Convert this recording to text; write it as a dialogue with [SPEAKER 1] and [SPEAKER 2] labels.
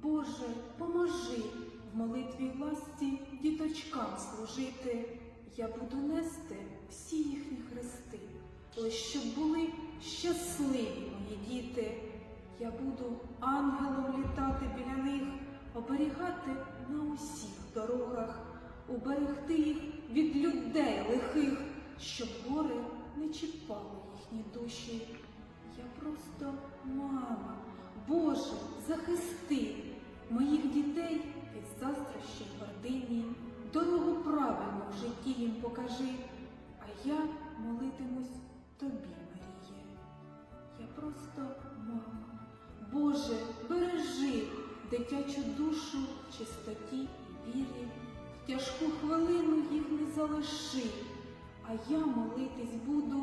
[SPEAKER 1] Боже, поможи в молитві власті діточкам служити. Я буду нести всі їхні хрести, лиш щоб були щасливі мої діти. Я буду ангелом літати біля них, оберігати на усіх дорогах, уберегти їх від людей лихих, щоб гори не чіпали їхні душі. Я просто мама, Боже, захисти від заздрощів гордині, дорогу правильну в житті їм покажи, а я молитимусь тобі, Маріє. Я просто мама. Боже, бережи дитячу душу в чистоті і вірі, в тяжку хвилину їх не залиши, а я молитись буду.